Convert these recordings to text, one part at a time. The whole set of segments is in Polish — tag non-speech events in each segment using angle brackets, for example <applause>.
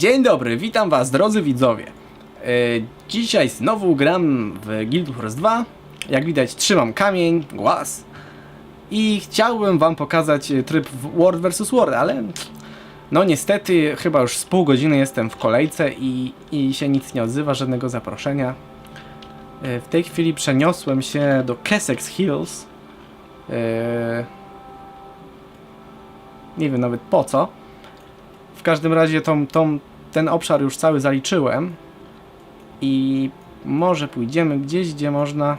Dzień dobry, witam was drodzy widzowie. E, dzisiaj znowu gram w Guild Wars 2. Jak widać trzymam kamień, głaz. I chciałbym wam pokazać e, tryb World vs World, ale no niestety chyba już z pół godziny jestem w kolejce i, i się nic nie odzywa, żadnego zaproszenia. E, W tej chwili przeniosłem się do Kessex Hills. Nie wiem nawet po co. W każdym razie tą, tą, ten obszar już cały zaliczyłem i może pójdziemy gdzieś, gdzie można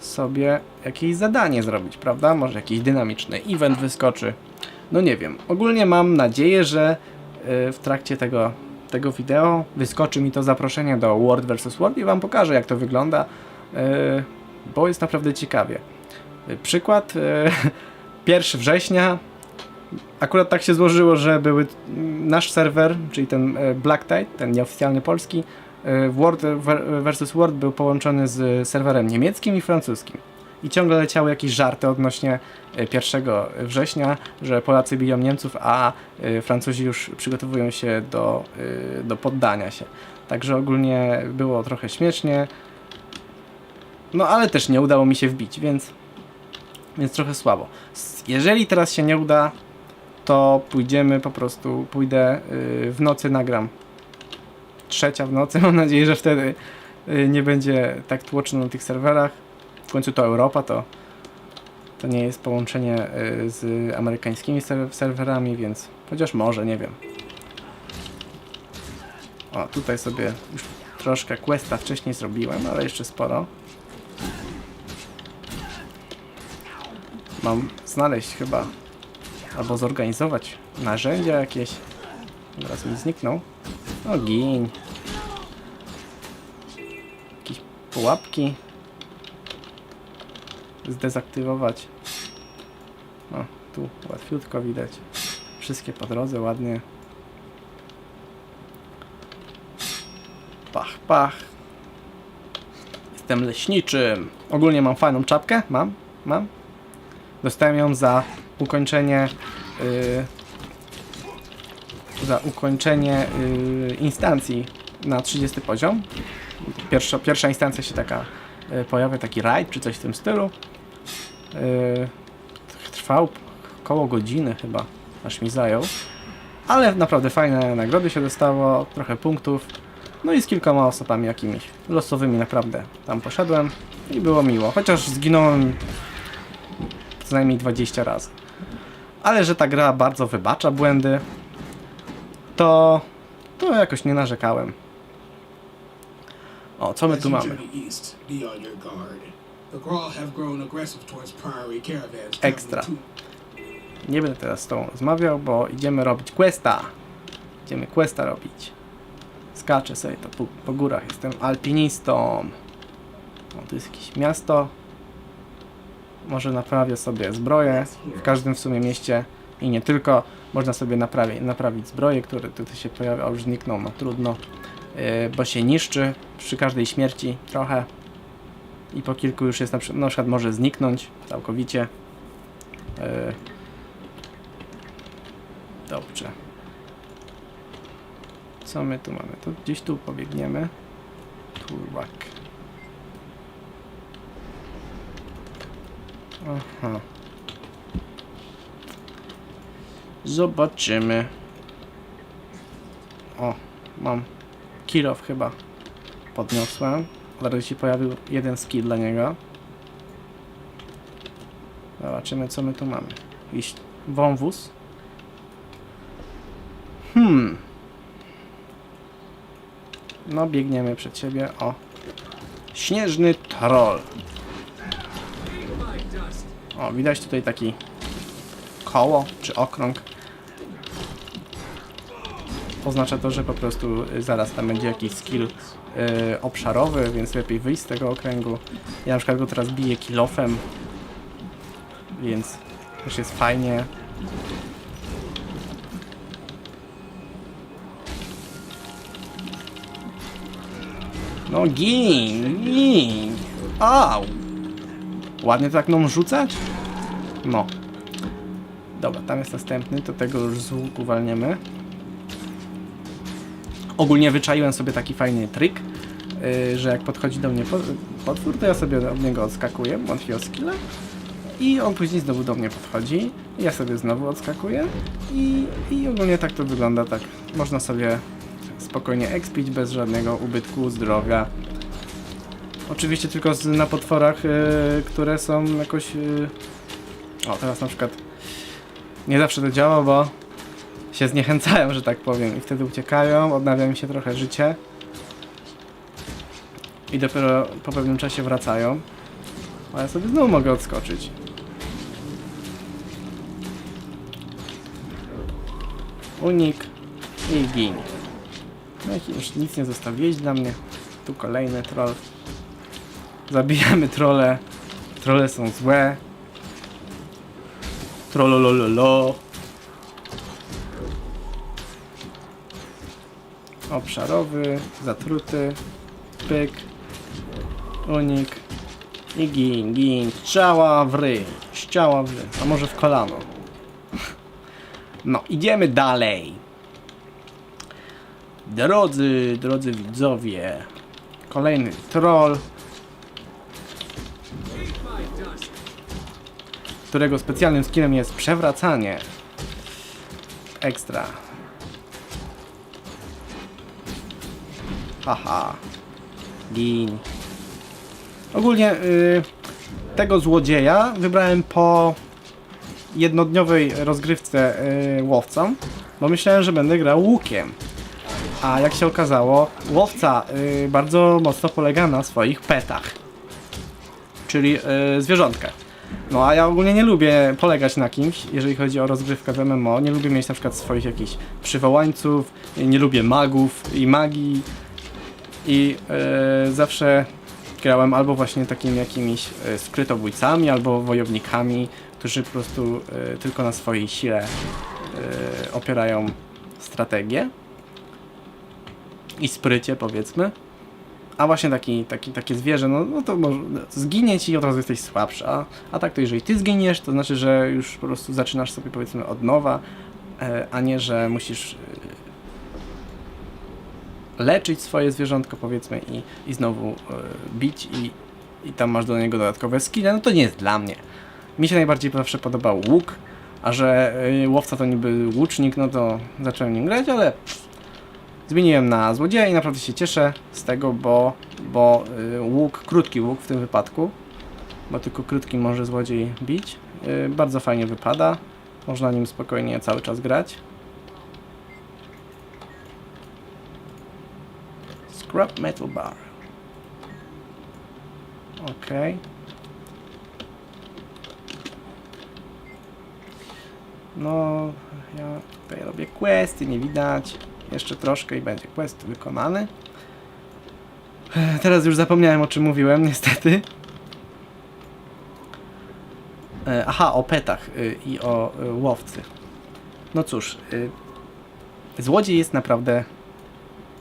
sobie jakieś zadanie zrobić, prawda? Może jakiś dynamiczny event wyskoczy. No nie wiem. Ogólnie mam nadzieję, że y, w trakcie tego, tego wideo wyskoczy mi to zaproszenie do World vs. World i wam pokażę jak to wygląda, y, bo jest naprawdę ciekawie. Y, Przykład y, <laughs> 1 września Akurat tak się złożyło, że były nasz serwer, czyli ten e, Black Tide, ten nieoficjalny polski, e, World vs World był połączony z serwerem niemieckim i francuskim. I ciągle leciały jakieś żarty odnośnie e, 1 września, że Polacy biją Niemców, a e, Francuzi już przygotowują się do, e, do poddania się. Także ogólnie było trochę śmiesznie. No ale też nie udało mi się wbić, więc, więc trochę słabo. Jeżeli teraz się nie uda, to pójdziemy po prostu, pójdę y, w nocy nagram. Trzecia w nocy, <laughs> mam nadzieję, że wtedy y, nie będzie tak tłoczno na tych serwerach. W końcu to Europa, to, to nie jest połączenie y, z amerykańskimi ser- serwerami, więc chociaż może, nie wiem. O, tutaj sobie już troszkę questa wcześniej zrobiłem, ale jeszcze sporo. Mam znaleźć chyba Albo zorganizować narzędzia jakieś. Teraz mi zniknął. O, gin. Jakieś pułapki. Zdezaktywować. O, tu łatwiutko widać. Wszystkie po drodze, ładnie. Pach, pach. Jestem leśniczym. Ogólnie mam fajną czapkę. Mam, mam. Dostałem ją za ukończenie yy, za ukończenie yy, instancji na 30 poziom. Pierwsza, pierwsza instancja się taka yy, pojawia, taki raid czy coś w tym stylu. Yy, trwał koło godziny chyba, aż mi zajął. Ale naprawdę fajne nagrody się dostało, trochę punktów. No i z kilkoma osobami jakimiś losowymi naprawdę tam poszedłem i było miło. Chociaż zginąłem co najmniej 20 razy. Ale że ta gra bardzo wybacza błędy, to, to jakoś nie narzekałem. O, co my tu mamy? traveling Nie będę teraz z tobą rozmawiał, bo idziemy robić questa. Idziemy questa robić. Skaczę sobie to po, po górach, jestem alpinistą. O, tu jest jakieś miasto. Może naprawię sobie zbroję. W każdym w sumie mieście i nie tylko. Można sobie naprawi, naprawić zbroję, które tutaj się pojawia. O, już znikną, no trudno. Yy, bo się niszczy przy każdej śmierci trochę. I po kilku już jest na, przy- na przykład może zniknąć całkowicie. Yy, Dobrze. Co my tu mamy? To gdzieś tu pobiegniemy. Turwak. Aha. Zobaczymy. O, mam kilof chyba. Podniosłem. Od razu się pojawił jeden skill dla niego. Zobaczymy co my tu mamy. Jakiś wąwóz. Hmm. No, biegniemy przed siebie. O. Śnieżny troll. O, widać tutaj taki koło czy okrąg. Oznacza to, że po prostu y, zaraz tam będzie jakiś skill y, obszarowy, więc lepiej wyjść z tego okręgu. Ja na przykład go teraz biję kilofem, więc też jest fajnie. No gin, gin. Au. Ładnie tak nam rzucać? No. Dobra, tam jest następny, to tego już z łuku walniemy. Ogólnie wyczaiłem sobie taki fajny trik, yy, że jak podchodzi do mnie po- potwór, to ja sobie od niego odskakuję, mam takiego skilla i on później znowu do mnie podchodzi, ja sobie znowu odskakuję i, i ogólnie tak to wygląda, tak można sobie spokojnie expić bez żadnego ubytku zdrowia. Oczywiście tylko z, na potworach, yy, które są jakoś... Yy... O, teraz na przykład nie zawsze to działa, bo się zniechęcają, że tak powiem i wtedy uciekają, odnawia im się trochę życie i dopiero po pewnym czasie wracają. A ja sobie znowu mogę odskoczyć. Unik i gin. No i już nic nie zostawiłeś dla mnie. Tu kolejny troll. Zabijamy trolle. Trolle są złe. Trollolololo. Obszarowy, zatruty, pyk, unik i gin, gin, strzała w ryj, a może w kolano. No, idziemy dalej. Drodzy, drodzy widzowie, kolejny troll, którego specjalnym skillem jest przewracanie. Ekstra. Haha. Gin. Ogólnie y, tego złodzieja wybrałem po jednodniowej rozgrywce y, łowcą, bo myślałem, że będę grał łukiem. A jak się okazało, łowca y, bardzo mocno polega na swoich petach. Czyli y, zwierzątkach. No a ja ogólnie nie lubię polegać na kimś, jeżeli chodzi o rozgrywkę w MMO. Nie lubię mieć na przykład swoich jakichś przywołańców, nie lubię magów i magii. I e, zawsze grałem albo właśnie takimi jakimiś e, skrytobójcami, albo wojownikami, którzy po prostu e, tylko na swojej sile e, opierają strategię i sprycie powiedzmy. A właśnie taki, taki, takie zwierzę, no, no to może zginie ci i od razu jesteś słabszy. A, a tak to jeżeli ty zginiesz, to znaczy, że już po prostu zaczynasz sobie powiedzmy od nowa, e, a nie, że musisz e, leczyć swoje zwierzątko powiedzmy i, i znowu e, bić i, i tam masz do niego dodatkowe skille, no to nie jest dla mnie. Mi się najbardziej zawsze podobał łuk, a że łowca to niby łucznik, no to zacząłem nim grać, ale Zmieniłem na złodzieja i naprawdę się cieszę z tego, bo, bo y, łuk, krótki łuk w tym wypadku, bo tylko krótki może złodziej bić, y, bardzo fajnie wypada. Można nim spokojnie cały czas grać. Scrap Metal Bar. Okej. No, ja tutaj robię questy, nie widać. Jeszcze troszkę i będzie quest wykonany. Ech, Teraz już zapomniałem o czym mówiłem, niestety. E, Aha, o petach y, i o łowcy. No cóż, złodziej jest naprawdę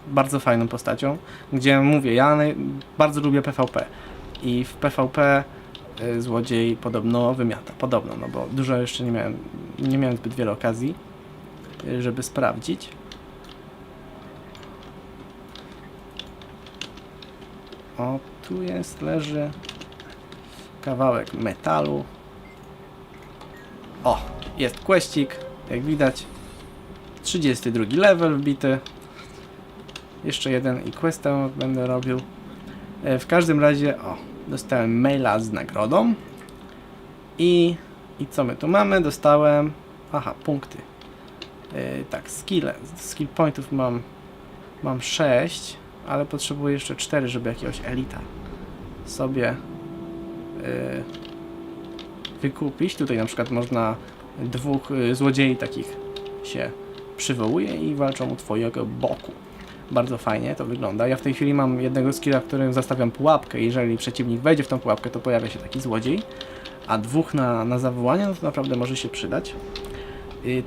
bardzo fajną postacią, gdzie mówię, ja bardzo lubię PvP i w PvP złodziej podobno wymiata, podobno, no bo dużo jeszcze nie miałem, nie miałem zbyt wiele okazji, żeby sprawdzić. O, tu jest, leży kawałek metalu. O, jest questik, jak widać. 32 level wbity. Jeszcze jeden i questę będę robił. E, W każdym razie, o, dostałem maila z nagrodą. I, i co my tu mamy? Dostałem, aha, punkty. E, tak, skille, skill pointów mam, mam 6 ale potrzebuję jeszcze 4, żeby jakiegoś elita sobie yy, wykupić. Tutaj na przykład można dwóch yy, złodziei takich się przywołuje i walczą u twojego boku. Bardzo fajnie to wygląda. Ja w tej chwili mam jednego skilla, w którym zastawiam pułapkę. Jeżeli przeciwnik wejdzie w tą pułapkę, to pojawia się taki złodziej. A dwóch na, na zawołanie, no to naprawdę może się przydać. Yy,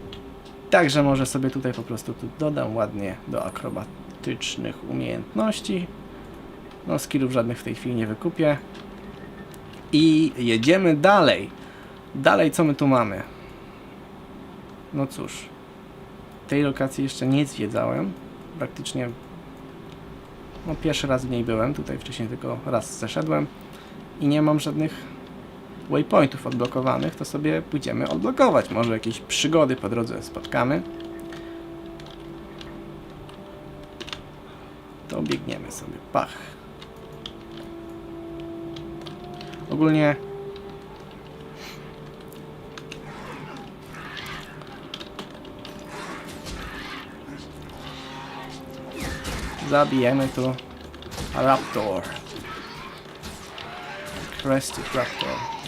Także może sobie tutaj po prostu tu dodam ładnie do akrobatycznych umiejętności. No skillów żadnych w tej chwili nie wykupię. I jedziemy dalej. Dalej co my tu mamy? No cóż. Tej lokacji jeszcze nie zwiedzałem. praktycznie no pierwszy raz w niej byłem, tutaj wcześniej tylko raz zeszedłem i nie mam żadnych waypointów odblokowanych, to sobie pójdziemy odblokować. Może jakieś przygody po drodze spotkamy. To biegniemy sobie. Pach. Ogólnie zabijemy tu Raptor. Crested Raptor.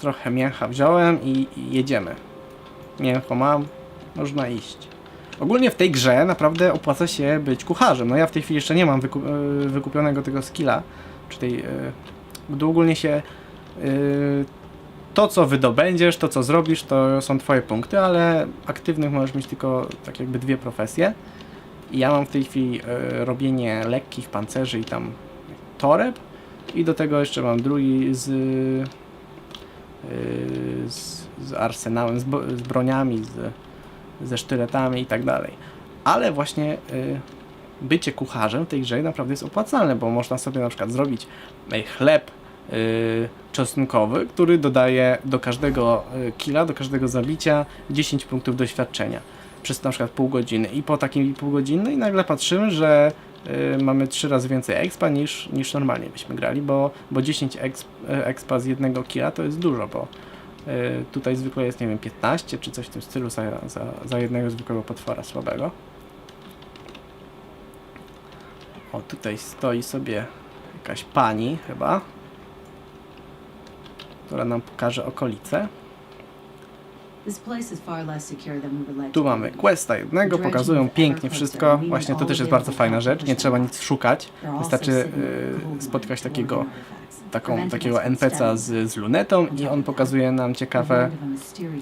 Trochę mięcha wziąłem i, i jedziemy. Mięcho mam, można iść. Ogólnie w tej grze naprawdę opłaca się być kucharzem. No ja w tej chwili jeszcze nie mam e, wykupionego tego skilla, czy tej... Gdy ogólnie się e, to co wydobędziesz, to co zrobisz, to są twoje punkty, ale aktywnych możesz mieć tylko tak jakby dwie profesje. I ja mam w tej chwili e, robienie lekkich pancerzy i tam toreb i do tego jeszcze mam drugi z, z, z arsenałem, z, z broniami, z, ze sztyletami i tak dalej. Ale właśnie y, bycie kucharzem w tej grze naprawdę jest opłacalne, bo można sobie na przykład zrobić y, chleb y, czosnkowy, który dodaje do każdego y, killa, do każdego zabicia 10 punktów doświadczenia przez na przykład pół godziny i po godziny i nagle patrzymy, że y, mamy 3 razy więcej expa niż, niż normalnie byśmy grali, bo, bo 10 exp, y, expa z jednego killa to jest dużo, bo y, tutaj zwykle jest, nie wiem, 15 czy coś w tym stylu za, za, za jednego zwykłego potwora słabego. O, tutaj stoi sobie jakaś pani chyba, która nam pokaże okolice. Tu mamy questa jednego, pokazują pięknie wszystko. Właśnie to też jest bardzo fajna rzecz, nie trzeba nic szukać. Wystarczy cold spotkać takiego, taką, takiego NPC'a z, z lunetą i on pokazuje nam ciekawe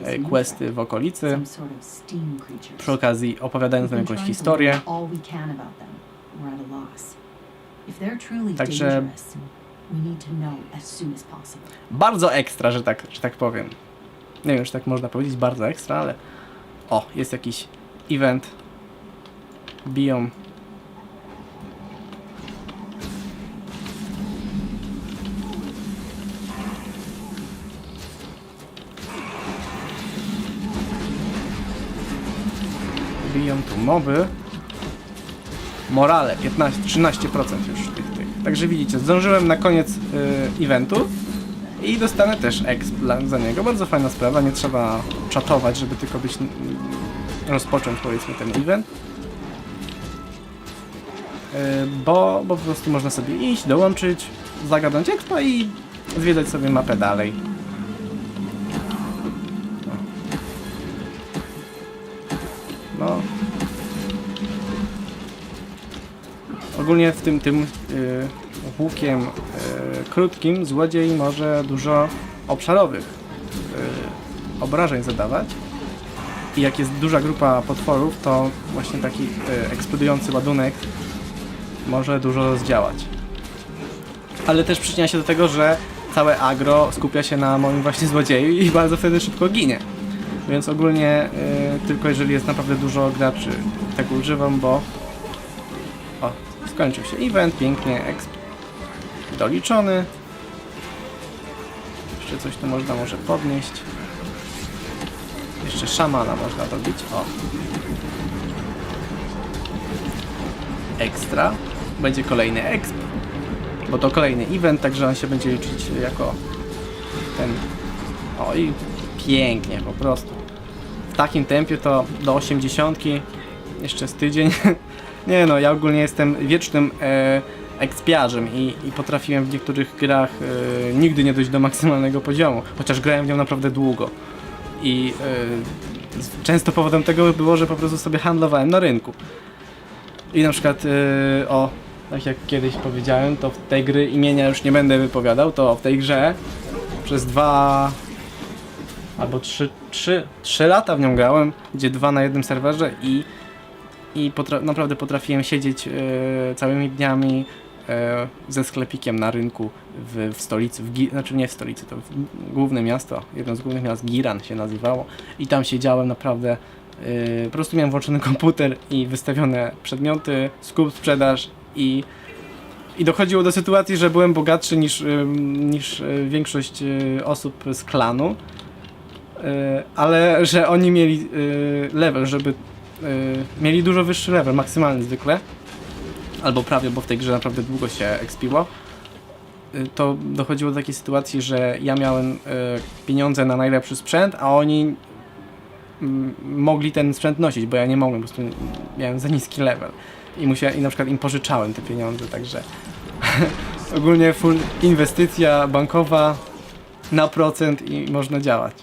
e, questy w okolicy. Przy okazji opowiadając nam jakąś historię. Także-. Bardzo ekstra, że tak, że tak powiem. Nie wiem, czy tak można powiedzieć, bardzo ekstra, ale o, jest jakiś event. Biją. Biją tu moby. Morale 15, 13% już tych, tych. Także widzicie, zdążyłem na koniec y, eventu i dostanę też exp dla- za niego. Bardzo fajna sprawa, nie trzeba czatować, żeby tylko być mm, rozpocząć powiedzmy ten event. Y, Bo, bo po prostu można sobie iść, dołączyć, zagadnąć expa i zwiedzać sobie mapę dalej. No. Ogólnie w tym, tym y, łukiem y, krótkim złodziej może dużo obszarowych y, obrażeń zadawać. I jak jest duża grupa potworów, to właśnie taki y, eksplodujący ładunek może dużo zdziałać. Ale też przyczynia się do tego, że całe agro skupia się na moim właśnie złodzieju i bardzo wtedy szybko ginie. Więc ogólnie y, tylko jeżeli jest naprawdę dużo graczy tego używam, bo o, skończył się event, pięknie, exp doliczony. Jeszcze coś tu można może podnieść. Jeszcze szamana można dobić, o. Ekstra. Będzie kolejny exp, bo to kolejny event, także on się będzie liczyć jako ten... O i pięknie po prostu. W takim tempie to do 80 jeszcze z tydzień. <laughs> Nie no, ja ogólnie jestem wiecznym e, ekspiarzem i, i potrafiłem w niektórych grach e, nigdy nie dojść do maksymalnego poziomu, chociaż grałem w nią naprawdę długo. I z- często powodem tego było, że po prostu sobie handlowałem na rynku. I na przykład, e, o, tak jak kiedyś powiedziałem, to w tej gry imienia już nie będę wypowiadał, to w tej grze przez dwa albo trzy, trzy, trzy lata w nią grałem, gdzie dwa na jednym serwerze i, i potra naprawdę potrafiłem siedzieć e, całymi dniami ze sklepikiem na rynku w, w stolicy, w znaczy nie w stolicy, to w główne miasto, jedno z głównych miast, Giran się nazywało i tam siedziałem naprawdę Yy, po prostu miałem włączony komputer i wystawione przedmioty, skup, sprzedaż i, i dochodziło do sytuacji, że byłem bogatszy niż, ym, niż większość osób z klanu. Ale że oni mieli level, żeby mieli dużo wyższy level, maksymalny zwykle, albo prawie, bo w tej grze naprawdę długo się expiło, y, to dochodziło do takiej sytuacji, że ja miałem y, pieniądze na najlepszy sprzęt, a oni mm, mogli ten sprzęt nosić, bo ja nie mogłem, po prostu miałem za niski level. I, musiałem, I na przykład im pożyczałem te pieniądze, także <laughs> ogólnie full inwestycja bankowa na procent i można działać.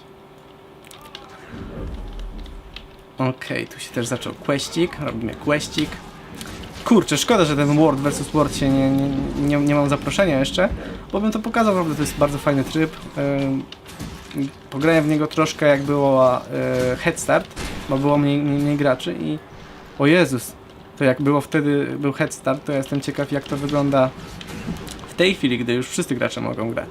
Okej, tu się też zaczął questik, robimy questik. Kurczę, szkoda, że ten World vs World się nie, nie, nie, nie mam zaproszenia jeszcze, bo bym to pokazał, naprawdę to jest bardzo fajny tryb. Ym, pograłem w niego troszkę jak było e, Head Start, bo było mniej, mniej, mniej graczy i o Jezus, to jak było wtedy, był Head Start, to ja jestem ciekaw jak to wygląda w tej chwili, gdy już wszyscy gracze mogą grać.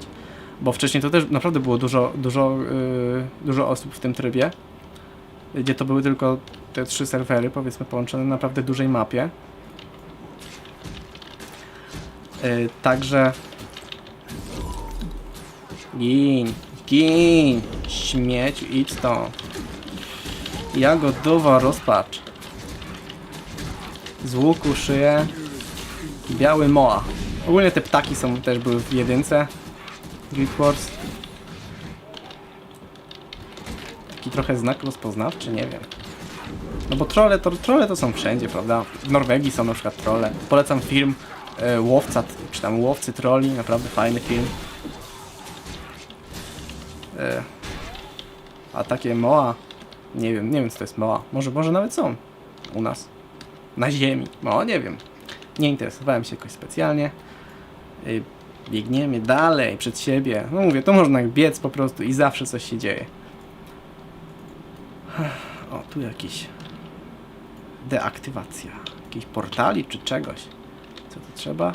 Bo wcześniej to też naprawdę było dużo, dużo, yy, dużo osób w tym trybie, gdzie to były tylko te trzy serwery, powiedzmy, połączone na naprawdę dużej mapie. Yy, także... Gin, gin, śmieć, idź stąd. Jagodowa rozpacz. Z łuku szyję. Biały moa. Ogólnie te ptaki są też były w jedynce. Guild Wars. Taki trochę znak rozpoznawczy, nie wiem. No bo trolle to, trolle to są wszędzie, prawda? W Norwegii są na przykład trolle. Polecam film e, Łowca, czy tam Łowcy Trolli, naprawdę fajny film. E, a takie moa, nie wiem, nie wiem co to jest moa. Może, może nawet są u nas. Na ziemi. No, nie wiem. Nie interesowałem się jakoś specjalnie. Y, Biegniemy dalej, przed siebie. No mówię, to można biec po prostu i zawsze coś się dzieje. O, tu jakiś deaktywacja. Jakiejś portali czy czegoś. To trzeba?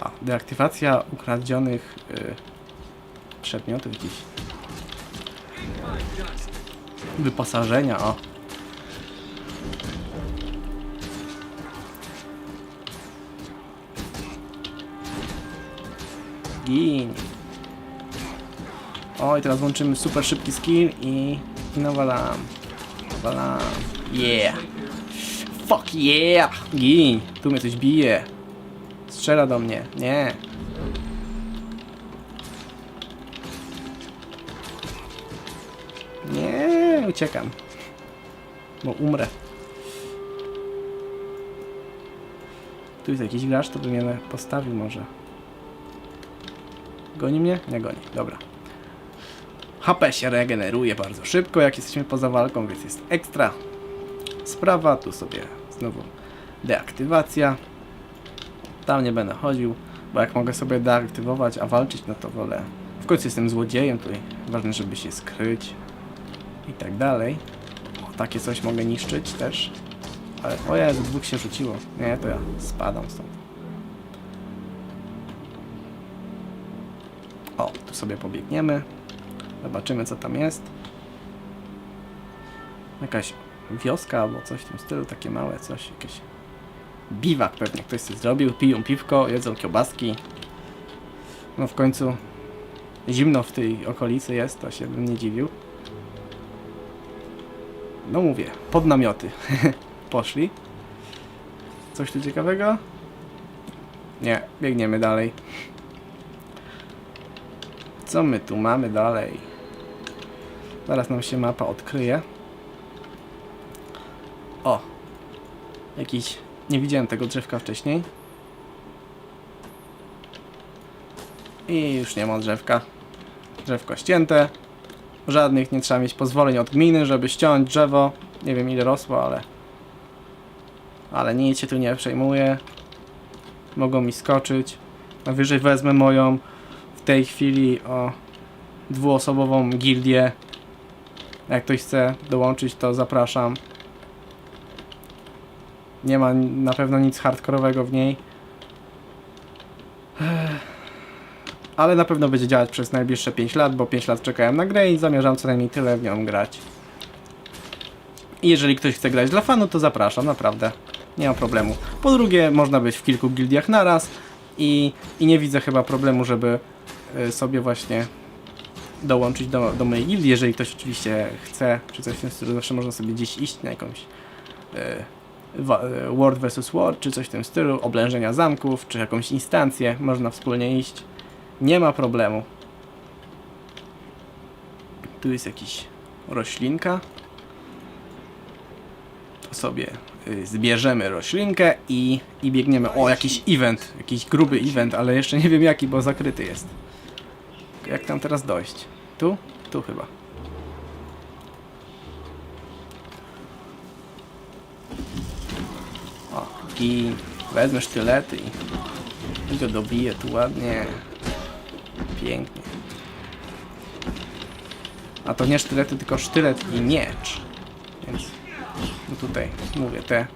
A, deaktywacja ukradzionych y, przedmiotów gdzieś. Wyposażenia, o. Gin. O, i teraz włączymy super szybki skill i, i nawalam. Nawalam. Yeah. Fuck yeah. Gin. Tu mnie coś bije. Strzela do mnie. Nie. Nie, uciekam. Bo umrę. Tu jest jakiś gracz, to by mnie postawił może. Goni mnie? Nie goni. Dobra. HP się regeneruje bardzo szybko, jak jesteśmy poza walką, więc jest ekstra sprawa. Tu sobie znowu deaktywacja. Tam nie będę chodził, bo jak mogę sobie deaktywować, a walczyć, no to wolę. W końcu jestem złodziejem, tutaj ważne, żeby się skryć i tak dalej. O, takie coś mogę niszczyć też. Ale o Jezu, dwóch się rzuciło. Nie, to ja spadam stąd. O, tu sobie pobiegniemy. Zobaczymy co tam jest. Jakaś wioska albo coś w tym stylu, takie małe coś, jakieś biwak pewnie ktoś coś zrobił, piją piwko, jedzą kiełbaski. No w końcu zimno w tej okolicy jest, to się bym nie dziwił. No mówię, pod namioty <laughs> poszli. Coś tu ciekawego? Nie, biegniemy dalej. Co my tu mamy dalej? Zaraz nam się mapa odkryje. Jakiś... Nie widziałem tego drzewka wcześniej. I już nie ma drzewka. Drzewko ścięte. Żadnych nie trzeba mieć pozwoleń od gminy, żeby ściąć drzewo. Nie wiem ile rosło, ale... Ale nic się tu nie przejmuje. Mogą mi skoczyć. Najwyżej wezmę moją w tej chwili o dwuosobową gildię. Jak ktoś chce dołączyć, to zapraszam. Nie ma na pewno nic hardkorowego w niej. Ale na pewno będzie działać przez najbliższe 5 lat, bo 5 lat czekałem na grę i zamierzam co najmniej tyle w nią grać. I jeżeli ktoś chce grać dla fanu, to zapraszam, naprawdę. Nie ma problemu. Po drugie, można być w kilku gildiach naraz i, i nie widzę chyba problemu, żeby y, sobie właśnie dołączyć do, do mojej gildii, jeżeli ktoś oczywiście chce, czy coś w tym stylu, zawsze można sobie gdzieś iść na jakąś y, wa- y, World vs. World, czy coś w tym stylu, oblężenia zamków, czy jakąś instancję, można wspólnie iść. Nie ma problemu. Tu jest jakiś roślinka. Sobie y, zbierzemy roślinkę i, i biegniemy. O, jakiś event, jakiś gruby event, ale jeszcze nie wiem jaki, bo zakryty jest. Jak tam teraz dojść? Tu? Tu chyba. O, i wezmę sztylety i, go dobiję tu ładnie. Pięknie. A to nie sztylety, tylko sztylet i miecz. Więc no tutaj mówię te.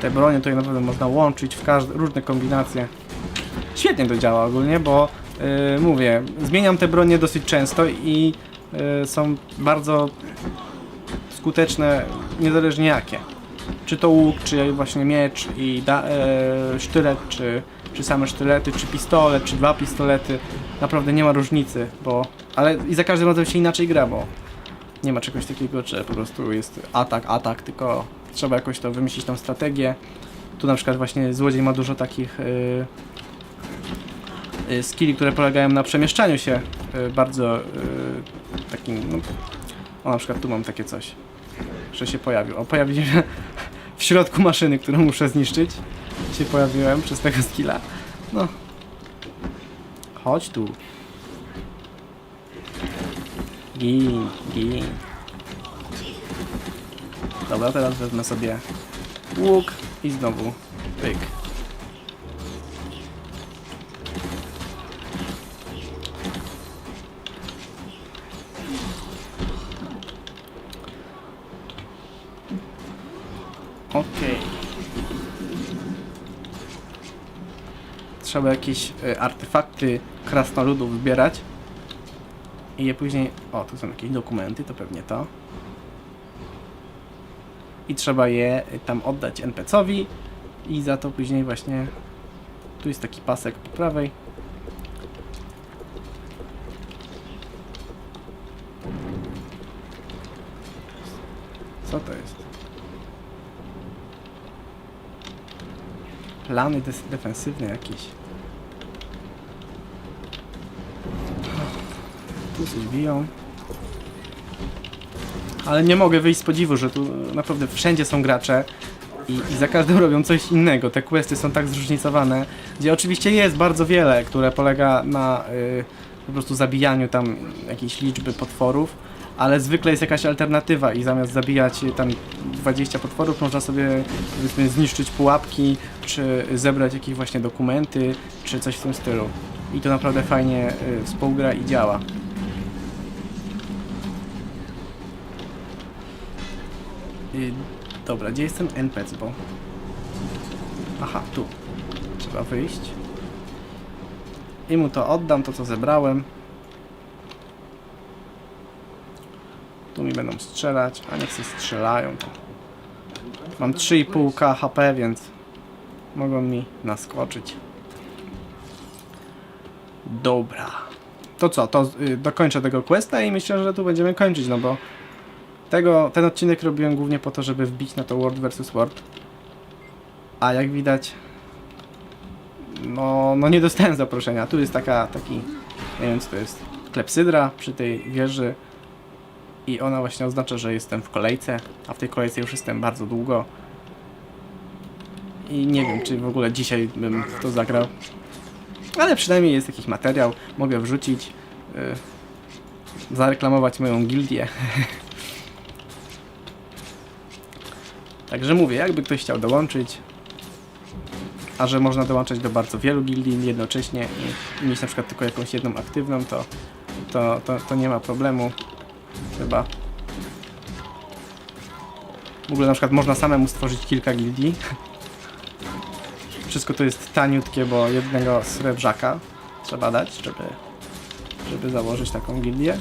Te bronie tutaj naprawdę można łączyć w każde różne kombinacje. Świetnie to działa ogólnie, bo yy, mówię, zmieniam te bronie dosyć często i są bardzo skuteczne, niezależnie jakie. Czy to łuk, czy właśnie miecz i da, e, sztylet, czy, czy same sztylety, czy pistolet, czy dwa pistolety. Naprawdę nie ma różnicy, bo... Ale i za każdym razem się inaczej gra, bo nie ma czegoś takiego, że po prostu jest atak, atak, tylko trzeba jakoś to wymyślić tą strategię. Tu na przykład właśnie złodziej ma dużo takich y, y, skilli, które polegają na przemieszczaniu się y, bardzo y, takim, no, o na przykład tu mam takie coś, że się pojawił. O, pojawił się <laughs> w środku maszyny, którą muszę zniszczyć. Się pojawiłem przez tego skilla. No. Chodź tu. Gin, gin. Dobra, teraz wezmę sobie łuk i znowu pyk. Okej. Trzeba jakieś y, artefakty krasnoludów zbierać. I je później... O, tu są jakieś dokumenty, to pewnie to. I trzeba je y, tam oddać NPC-owi i za to później właśnie... Tu jest taki pasek po prawej. Co to jest? Plany defensywne jakieś. Tu coś biją. Ale nie mogę wyjść z podziwu, że tu naprawdę wszędzie są gracze i, i za każdym robią coś innego. Te questy są tak zróżnicowane, gdzie oczywiście jest bardzo wiele, które polega na y, po prostu zabijaniu tam jakiejś liczby potworów, ale zwykle jest jakaś alternatywa i zamiast zabijać tam 20 potworów, można sobie powiedzmy zniszczyć pułapki, czy zebrać jakieś właśnie dokumenty, czy coś w tym stylu. I to naprawdę fajnie y, współgra i działa. Dobra, gdzie jest ten NPC, bo... Aha, tu. Trzeba wyjść. I mu to oddam, to co zebrałem. Tu mi będą strzelać, a niech się strzelają. Mam 3,5k HP, więc mogą mi naskoczyć. Dobra. To co, to y, dokończę tego questa i myślę, że tu będziemy kończyć, no bo tego, ten odcinek robiłem głównie po to, żeby wbić na to World vs. World. A jak widać, no, no nie dostałem zaproszenia. Tu jest taka, taki, nie wiem co to jest, klepsydra przy tej wieży. I ona właśnie oznacza, że jestem w kolejce, a w tej kolejce już jestem bardzo długo. I nie wiem, czy w ogóle dzisiaj bym w to zagrał. Ale przynajmniej jest jakiś materiał, mogę wrzucić, yy, zareklamować moją gildię. <laughs> Także mówię, jakby ktoś chciał dołączyć, a że można dołączać do bardzo wielu gildii jednocześnie i mieć na przykład tylko jakąś jedną aktywną, to, to, to, to nie ma problemu. Chyba. W ogóle na przykład można samemu stworzyć kilka gildii. Wszystko to jest taniutkie, bo jednego srebrzaka trzeba dać, żeby, żeby założyć taką gildię.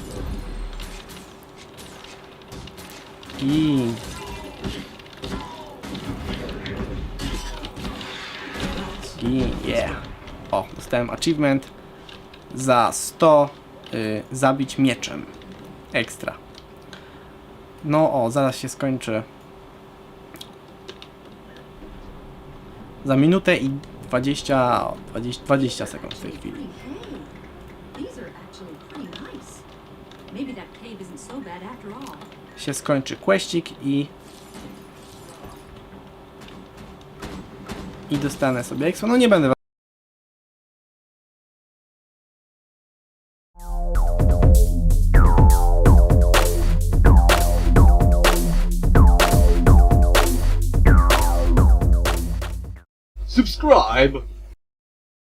I I yeah. O, dostałem achievement za 100 y, zabić mieczem. Ekstra. No o, zaraz się skończy. Za minutę i 20, 20, 20 sekund w tej chwili. Hey, these are actually I dostanę sobie expo. No nie będę subscribe